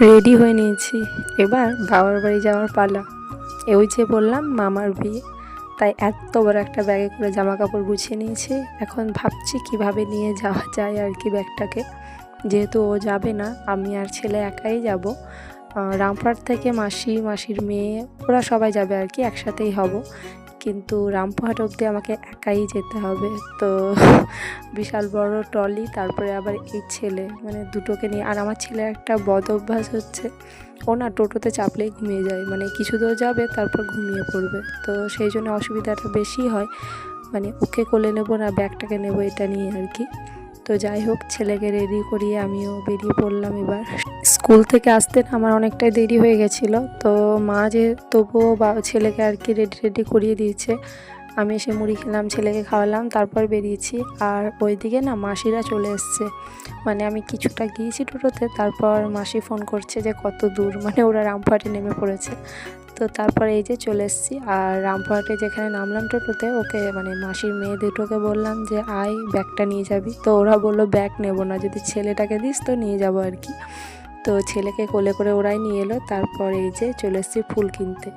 Ready হয়ে নিয়েছি। এবার বাবার বাড়ি যাওয়ার পালা। ওই যে বললাম, মামার বিয়ে। তাই এত বড় একটা ব্যাগে করে জামা কাপড় গুছিয়ে নিয়েছি। এখন ভাবছি কীভাবে নিয়ে যাওয়া যায় আর কি ব্যাগটাকে। যেহেতু ও যাবে না, আমি আর ছেলে একাই যাব। রামপুরহাট থেকে মাসি, মাসির মেয়ে, ওরা সবাই যাবে আর কি, একসাথেই হব। কিন্তু রামপুরহাট অবধি আমাকে একাই যেতে হবে। তো বিশাল বড় ট্রলি, তারপরে আবার এই ছেলে মানে দুটোকে নিয়ে। আর আমার ছেলের একটা বদ অভ্যাস হচ্ছে, ও না টোটোতে চাপলেই ঘুমিয়ে যায়। মানে কিছু দূর যাবে, তারপর ঘুমিয়ে পড়বে। তো সেই জন্য অসুবিধাটা বেশি হয়। মানে ওকে কোলে নেব না, ব্যাগটাকে নেব এটা নিয়ে আর কি। তো যাই হোক, ছেলেকে রেডি করিয়ে আমিও বেরিয়ে পড়লাম এবার। স্কুল থেকে আসতে আমার অনেকটাই দেরি হয়ে গেছিল। তো মা যে তবুও বা, ছেলেকে আর কি রেডি রেডি করিয়ে দিয়েছে, আমি এসে মুড়ি খেলাম, ছেলেকে খাওয়ালাম, তারপর বেরিয়েছি। আর ওইদিকে না মাসিরা চলে এসছে। মানে আমি কিছুটা গিয়েছি টোটোতে, তারপর মাসি ফোন করছে যে কত দূর মানে ওরা রামপুরহাটে নেমে পড়েছে। তো তারপরে এই যে চলে এসেছি। আর রামপুরহাটে যেখানে নামলাম টোটোতে, ওকে মানে মাসির মেয়ে দুটোকে বললাম যে, আয়, ব্যাগটা নিয়ে যাবি। তো ওরা বলল, ব্যাগ নেব না, যদি ছেলেটাকে দিস তো নিয়ে যাব আর কি। তো ছেলেকে কোলে করে ওরাই নিয়ে এলো। তারপর এই যে চলে এসেছি ফুল কিনতে।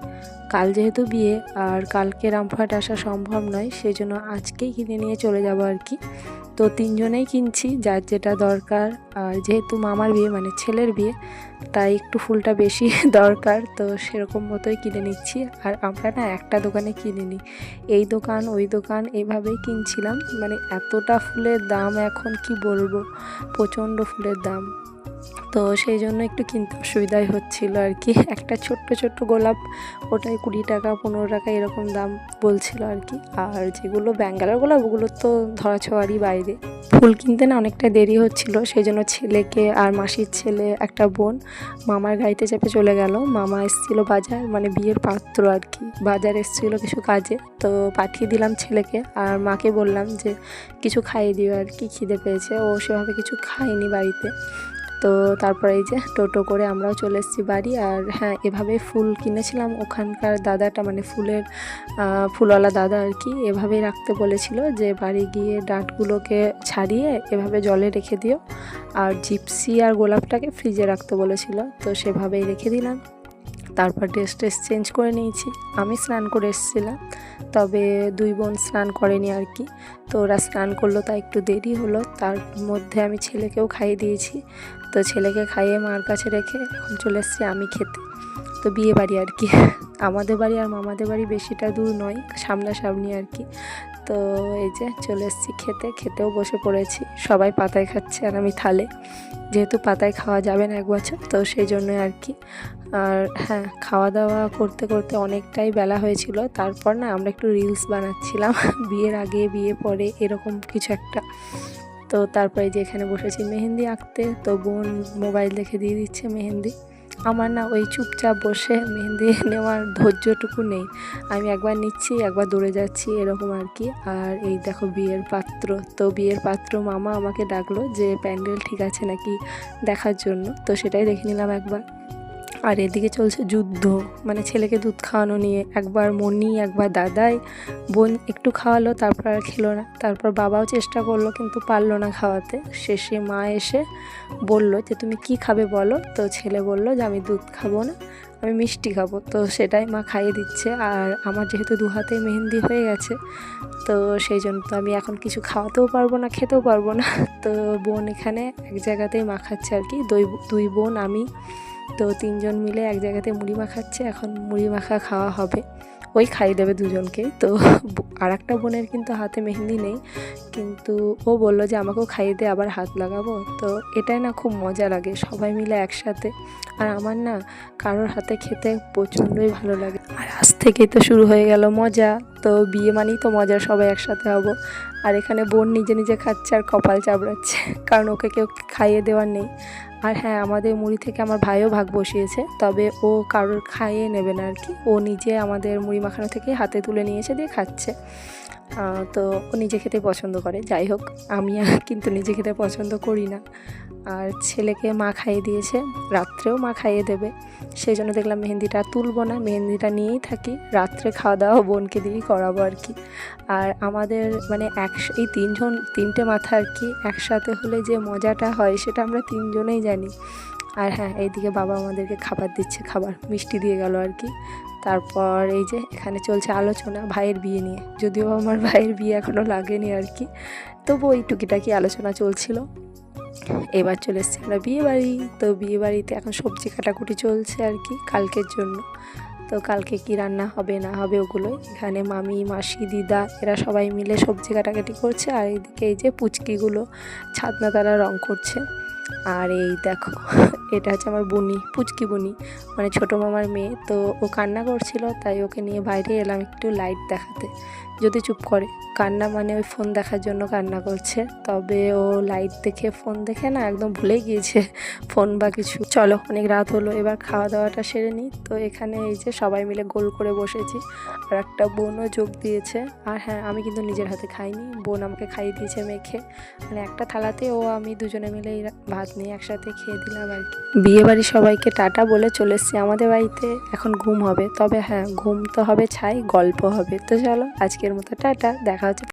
কাল যেহেতু বিয়ে, আর কালকে রামপুরহাট আসা সম্ভব নয় সেই জন্য আজকেই কিনে নিয়ে চলে যাব আর কি। তো তিনজনেই কিনছি, যার যেটা দরকার। আর যেহেতু মামার বিয়ে মানে ছেলের বিয়ে, তাই একটু ফুলটা বেশি দরকার। তো সেরকম মতোই কিনে নিচ্ছি। আর আমরা না একটা দোকানে কিনে নিই। এই দোকান, ওই দোকান এইভাবেই কিনছিলাম। মানে এতটা ফুলের দাম এখন কি বলব? প্রচণ্ড ফুলের দাম। তো সেই জন্য একটু কিনতে অসুবিধাই হচ্ছিল আর কি। একটা ছোট্ট ছোট্ট গোলাপ, ওটাই কুড়ি টাকা, পনেরো টাকা এরকম দাম বলছিল আর কি। আর যেগুলো ব্যাঙ্গালোর গোলাপ ওগুলো তো ধরা ছোঁয়ারই বাইরে। ফুল কিনতে না অনেকটা দেরি হচ্ছিল সেই জন্য ছেলেকে আর মাসির ছেলে, একটা বোন মামার গাড়িতে চেপে চলে গেল। মামা এসেছিল বাজার মানে বিয়ের পাত্র আর কি। বাজার এসেছিল কিছু কাজে, তো পাঠিয়ে দিলাম ছেলেকে। আর মাকে বললাম যে, কিছু খাইয়ে দিও আর কি, খিদে পেয়েছে। ও সেভাবে কিছু খায়নি বাড়িতে। তো তারপরে এই যে টোটো করে আমরাও চলে এসেছি বাড়ি আর হ্যাঁ এভাবে ফুল কিনেছিলাম। ওখানকার দাদাটা মানে ফুলের ফুলওয়ালা দাদা আর কি, এভাবেই রাখতে বলেছিল যে বাড়ি গিয়ে ডাঁটগুলোকে ছাড়িয়ে এভাবে জলে রেখে দিও। আর জিপসি আর গোলাপটাকে ফ্রিজে রাখতে বলেছিল, তো সেভাবেই রেখে দিলাম। তারপর ড্রেস ট্রেস চেঞ্জ করে নিয়েছি। আমি স্নান করে এসেছিলাম, তবে দুই বোন স্নান করেনি আর কি। তো ওরা স্নান করল তা একটু দেরি হলো। তার মধ্যে আমি ছেলেকেও খাইয়ে দিয়েছি। তো ছেলেকে খাইয়ে মার কাছে রেখে এখন চলে এসেছি আমি খেতে। তো বিয়ে বাড়ি আর কি। আমাদের বাড়ি আর মামাদের বাড়ি বেশিটা দূর নয়, সামনাসামনি আর কি। তো এই যে চলে এসেছি খেতে, খেতেও বসে পড়েছি। সবাই পাতায় খাচ্ছে আর আমি থালে। যেহেতু পাতায় খাওয়া যাবে না এক বছর, তো সেই জন্য আর কি। আর হ্যাঁ খাওয়া দাওয়া করতে করতে অনেকটাই বেলা হয়েছিল। তারপর না আমরা একটু রিলস বানাচ্ছিলাম। বিয়ের আগে, বিয়ে পরে এরকম কিছু একটা। তো তারপরে যে এখানে বসেছি মেহেন্দি আঁকতে, তো বোন মোবাইল দেখে দিয়ে দিচ্ছে মেহেন্দি। আমার না ওই চুপচাপ বসে মেহেন্দি নেওয়ার ধৈর্যটুকু নেই। আমি একবার নিচ্ছি, একবার দৌড়ে যাচ্ছি, এরকম আর কি। আর এই দেখো বিয়ের পাত্র। তো বিয়ের পাত্র মামা আমাকে ডাকলো যে, প্যান্ডেল ঠিক আছে নাকি দেখার জন্য? তো সেটাই দেখে নিলাম একবার। আর এদিকে চলছে যুদ্ধ। মানে ছেলেকে দুধ খাওয়ানো নিয়ে। একবার মনি, একবার দাদাই। বোন একটু খাওয়ালো, তারপর আর খেলো না। তারপর বাবাও চেষ্টা করল, কিন্তু পারল না খাওয়াতে। শেষে মা এসে বলল যে, তুমি কি খাবে বলো? তো ছেলে বলল যে, আমি দুধ খাব না, আমি মিষ্টি খাব। তো সেটাই মা খাইয়ে দিচ্ছে। আর আমার যেহেতু দু হাতে মেহেন্দি হয়ে গেছে, তো সেই জন্য তো আমি এখন কিছু খাওয়াতেও পারব না, খেতেও পারব না। তো বোন এখানে এক জায়গাতেই মা মাখাচ্ছে আর কি। দুই দুই বোন, আমি তো তিনজন মিলে এক জায়গাতে মুড়ি মাখাচ্ছে, এখন মুড়ি মাখা খাওয়া হবে। ওই খাইয়ে দেবে দুজনকে। তো আর একটা বোনের কিন্তু হাতে মেহেন্দি নেই, কিন্তু ও বলল যে আমাকেও খাইয়ে দিয়ে আবার হাত লাগাবো। তো এটাই না খুব মজা লাগে, সবাই মিলে একসাথে। আর আমার না কারোর হাতে খেতে প্রচণ্ডই ভালো লাগে। আর আজ থেকেই তো শুরু হয়ে গেল মজা। তো বিয়ে মানেই তো মজা, সবাই একসাথে হব। আর এখানে বোন নিজে নিজে খাচ্ছে আর কপাল চাবড়াচ্ছে, কারণ ওকে কেউ খাইয়ে দেওয়ার নেই। আর হ্যাঁ আমাদের মুড়ি থেকে আমার ভাইও ভাগ বসিয়েছে, তবে ও কারোর খাইয়ে নেবে না আর কি। ও নিজে আমাদের মুড়ি মাখানো থেকে হাতে তুলে নিয়েছে দিয়ে খাচ্ছে। তো ও নিজে খেতে পছন্দ করে। যাই হোক, আমি কিন্তু নিজে খেতে পছন্দ করি না। আর ছেলেকে মা খাইয়ে দিয়েছে, রাত্রেও মা খাইয়ে দেবে। সেই জন্য দেখলাম মেহেন্দিটা তুলবো না, মেহেন্দিটা নিয়েই থাকি। রাত্রে খাওয়া দাওয়া বোনকে দিয়েই করাবো আর কি। আর আমাদের মানে এক, এই তিনজন, তিনটে মাথা আর কি একসাথে হলে যে মজাটা হয় সেটা আমরা তিনজনেই জানি। আর হ্যাঁ এইদিকে বাবা আমাদেরকে খাবার দিচ্ছে, খাবার মিষ্টি দিয়ে গেল আর কি। তারপর এই যে এখানে চলছে আলোচনা ভাইয়ের বিয়ে নিয়ে। যদিও আমার ভাইয়ের বিয়ে এখনও লাগেনি আর কি। তবু ওই টুকিটাকি আলোচনা চলছিল। এবার চলে এসেছি আমরা বিয়ে বাড়ি। তো বিয়ে বাড়িতে এখন সবজি কাটাকুটি চলছে আর কি কালকের জন্য। তো কালকে কি রান্না হবে না হবে ওগুলো এখানে মামি, মাসি, দিদা এরা সবাই মিলে সবজি কাটাকাটি করছে। আর এইদিকে এই যে পুচকিগুলো ছাদনা তারা রং করছে। আর এই দেখো এটা হচ্ছে আমার বুনি, পুচকি বুনি মানে ছোটো মামার মেয়ে। তো ও কান্না করছিল, তাই ওকে নিয়ে বাইরে এলাম একটু লাইট দেখাতে। যদি চুপ করে, কান্না মানে ওই ফোন দেখার জন্য কান্না করছে। তবে ও লাইট দেখে ফোন দেখে না, একদম ভুলে গিয়েছে ফোন বা কিছু। চলো, অনেক রাত হলো, এবার খাওয়া দাওয়াটা সেরে নিই তো এখানে এই যে সবাই মিলে গোল করে বসেছি, আর একটা বোনও যোগ দিয়েছে। আর হ্যাঁ আমি কিন্তু নিজের হাতে খাইনি, বোন আমাকে খাইয়ে দিয়েছে মেখে। মানে একটা থালাতে ও, আমি দুজনে মিলে ভাত নিয়ে একসাথে খেয়ে দিলাম আর কি। বিয়ে বাড়ি সবাইকে টাটা বলে চলে এসছি আমাদের বাড়িতে। এখন ঘুম হবে। তবে হ্যাঁ ঘুম তো হবে, ছাই, গল্প হবে। তো চলো, আজকের মতো টাটা, দেখা হচ্ছে।